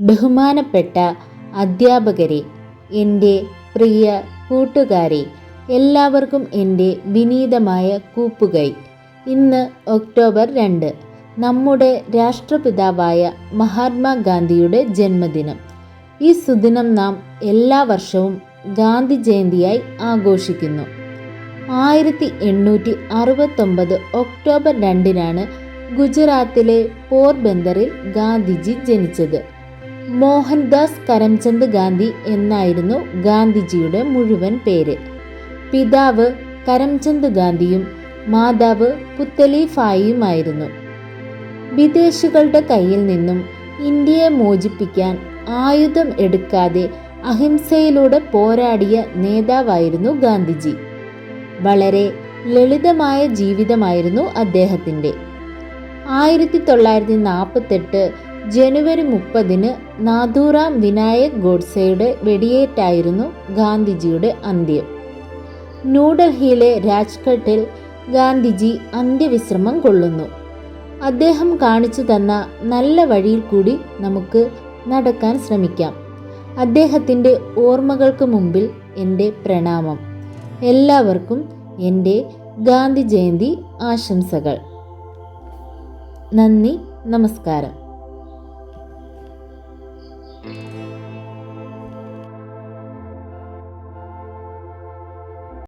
ബഹുമാനപ്പെട്ട അധ്യാപകരെ എന്റെ പ്രിയ കൂട്ടുകാരെ എല്ലാവർക്കും എന്റെ വിനീതമായ കൂപ്പുകൈ. ഇന്ന് ഒക്ടോബർ രണ്ട് നമ്മുടെ രാഷ്ട്രപിതാവായ മഹാത്മാഗാന്ധിയുടെ ജന്മദിനം. ഈ സുദിനം നാം എല്ലാ വർഷവും ഗാന്ധി ജയന്തിയായി ആഘോഷിക്കുന്നു. ആയിരത്തി എണ്ണൂറ്റി അറുപത്തൊമ്പത് ഒക്ടോബർ രണ്ടിനാണ് ഗുജറാത്തിലെ പോർബന്ദറിൽ ഗാന്ധിജി ജനിച്ചത്. മോഹൻദാസ് കരംചന്ദ് ഗാന്ധി എന്നായിരുന്നു ഗാന്ധിജിയുടെ മുഴുവൻ പേര്. പിതാവ് കരംചന്ദ് ഗാന്ധിയും മാതാവ് പുത്തലി ഫായിയുമായിരുന്നു. വിദേശികളുടെ കയ്യിൽ നിന്നും ഇന്ത്യയെ മോചിപ്പിക്കാൻ ആയുധം എടുക്കാതെ അഹിംസയിലൂടെ പോരാടിയ നേതാവായിരുന്നു ഗാന്ധിജി. വളരെ ലളിതമായ ജീവിതമായിരുന്നു അദ്ദേഹത്തിന്റെ. ആയിരത്തി തൊള്ളായിരത്തി നാൽപ്പത്തെട്ട് ജനുവരി മുപ്പതിന് നാഥൂറാം വിനായക് ഗോഡ്സെയുടെ വെടിയേറ്റായിരുന്നു ഗാന്ധിജിയുടെ അന്ത്യം. ന്യൂഡൽഹിയിലെ രാജ്ഘട്ടിൽ ഗാന്ധിജി അന്ത്യവിശ്രമം കൊള്ളുന്നു. അദ്ദേഹം കാണിച്ചു തന്ന നല്ല വഴിയിൽ കൂടി നമുക്ക് നടക്കാൻ ശ്രമിക്കാം. അദ്ദേഹത്തിന്റെ ഓർമ്മകൾക്ക് മുമ്പിൽ എന്റെ പ്രണാമം. എല്ലാവർക്കും എന്റെ ഗാന്ധി ജയന്തി ആശംസകൾ. നന്ദി നമസ്കാരം. Música